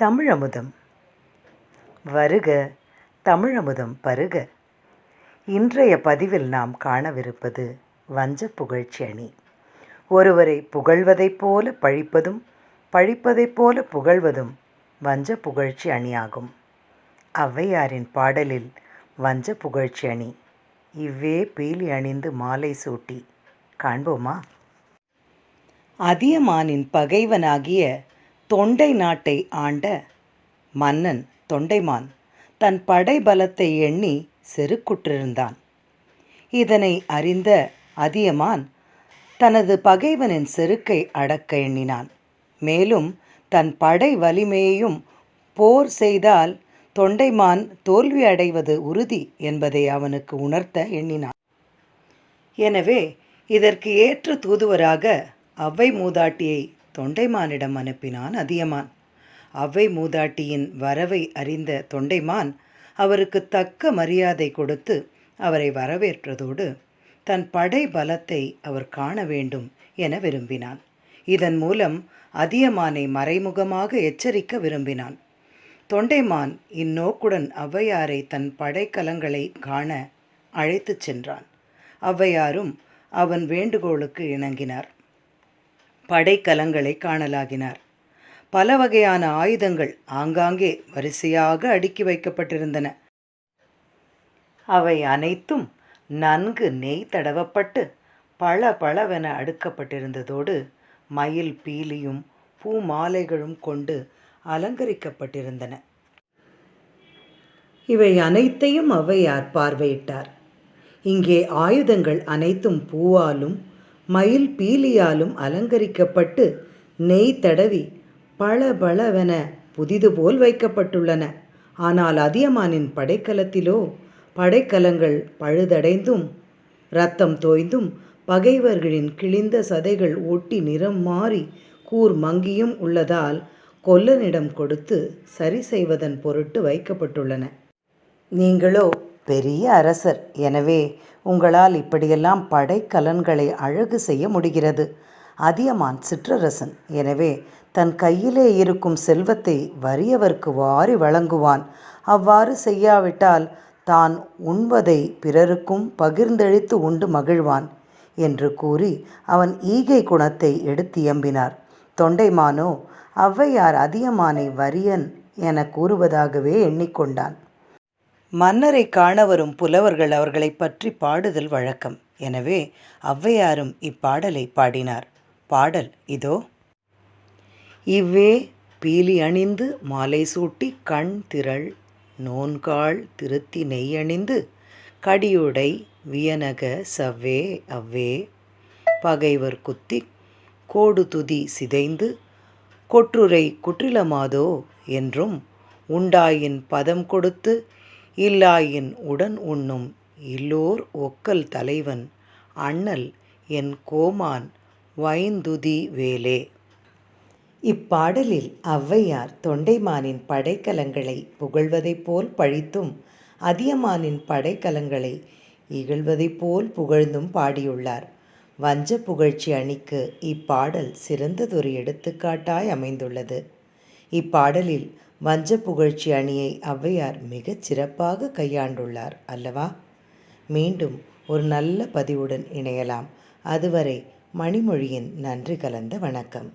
தமிழமுதம். வருக தமிழமுதம் பருக. இன்றைய பதிவில் நாம் காணவிருப்பது வஞ்ச புகழ்ச்சி அணி. ஒருவரை புகழ்வதைப் போல பழிப்பதும் பழிப்பதைப் போல புகழ்வதும் வஞ்ச புகழ்ச்சி அணியாகும். ஔவையாரின் பாடலில் வஞ்ச புகழ்ச்சி அணி. இவ்வே பீலி அணிந்து மாலை சூட்டி. காண்போமா? அதியமானின் பகைவனாகிய தொண்டை நாட்டை ஆண்ட மன்னன் தொண்டைமான் தன் படை பலத்தை எண்ணி செருக்குற்றிருந்தான். இதனை அறிந்த அதியமான் தனது பகைவனின் செருக்கை அடக்க எண்ணினான். மேலும் தன் படை வலிமையையும் போர் செய்தால் தொண்டைமான் தோல்வி அடைவது உறுதி என்பதை அவனுக்கு உணர்த்த எண்ணினான். எனவே இதற்கு ஏற்ற தூதுவராக அவ்வை மூதாட்டியை தொண்டைமானிடம் அனுப்பினான் அதியமான். அவ்வை மூதாட்டியின் வரவை அறிந்த தொண்டைமான் அவருக்கு தக்க மரியாதை கொடுத்து அவரை வரவேற்றதோடு தன் படை பலத்தை அவர் காண வேண்டும் என விரும்பினான். இதன் மூலம் அதியமானை மறைமுகமாக எச்சரிக்க விரும்பினான். தொண்டைமான் இந்நோக்குடன் ஔவையாரை தன் படைக்கலங்களை காண அழைத்துச் சென்றான். ஔவையாரும் அவன் வேண்டுகோளுக்கு இணங்கினார். படைக்கலங்களை காணலாகினார். பல வகையான ஆயுதங்கள் ஆங்காங்கே வரிசையாக அடுக்கி வைக்கப்பட்டிருந்தன. அவை அனைத்தும் நன்கு நெய் தடவப்பட்டு பள பளவென அடுக்கப்பட்டிருந்ததோடு மயில் பீலியும் பூ மாலைகளும் கொண்டு அலங்கரிக்கப்பட்டிருந்தன. இவை அனைத்தையும் ஔவையார் பார்வையிட்டார். இங்கே ஆயுதங்கள் அனைத்தும் பூவாலும் மயில் பீலியாலும் அலங்கரிக்கப்பட்டு நெய் தடவி பள பளவென புதிது போல் வைக்கப்பட்டுள்ளன. ஆனால் அதியமானின் படைக்கலத்திலோ படைக்கலங்கள் பழுதடைந்தும் ரத்தம் தோய்ந்தும் பகைவர்களின் கிழிந்த சதைகள் ஒட்டி நிறம் மாறி கூர் மங்கியும் உள்ளதால் கொல்லனிடம் கொடுத்து சரி செய்வதன் பொருட்டு வைக்கப்பட்டுள்ளன. நீங்களோ பெரிய அரசர். எனவே உங்களால் இப்படியெல்லாம் படைக்கலன்களை அழகு செய்ய முடிகிறது. அதியமான் சிற்றரசன். எனவே தன் கையிலே இருக்கும் செல்வத்தை வறியவர்க்கு வாரி வழங்குவான். அவ்வாறு செய்யாவிட்டால் தான் உண்பதை பிறருக்கும் பகிர்ந்தெழித்து உண்டு மகிழ்வான் என்று கூறி அவன் ஈகை குணத்தை எடுத்தியம்பினார் தொண்டைமானோ ஔவையார் அதியமானை வரியன் என கூறுவதாகவே எண்ணிக்கொண்டான். மன்னரை காண வரும் புலவர்கள் அவர்களை பற்றி பாடுதல் வழக்கம். எனவே ஔவையாரும் இப்பாடலை பாடினார். பாடல் இதோ. இவ்வே பீலி அணிந்து மாலை சூட்டி கண் திரள் நோன்காள் திருத்தி நெய் அணிந்து கடியுடை வியனக சவ்வே அவ்வே பகைவர் குத்தி கோடு துதி சிதைந்து கொற்றுரை குற்றிலமாதோ என்றும் உண்டாயின் பதம் கொடுத்து இல்லாயின் உடன் உண்ணும் இல்லோர் ஒக்கல் தலைவன் அண்ணல் என் கோமான் வைந்துதி வேலே. இப்பாடலில் ஔவையார் தொண்டைமானின் படைக்கலங்களை புகழ்வதைப் போல் பழித்தும் அதியமானின் படைக்கலங்களை இகழ்வதைப் போல் புகழ்ந்தும் பாடியுள்ளார். வஞ்ச புகழ்ச்சி அணிக்கு இப்பாடல் சிறந்ததொரு எடுத்துக்காட்டாய் அமைந்துள்ளது. இப்பாடலில் வஞ்ச புகழ்ச்சி அணியை ஔவையார் மிகச் சிறப்பாக கையாண்டுள்ளார் அல்லவா? மீண்டும் ஒரு நல்ல பதிவுடன் இணையலாம். அதுவரை மணிமொழியின் நன்றி கலந்த வணக்கம்.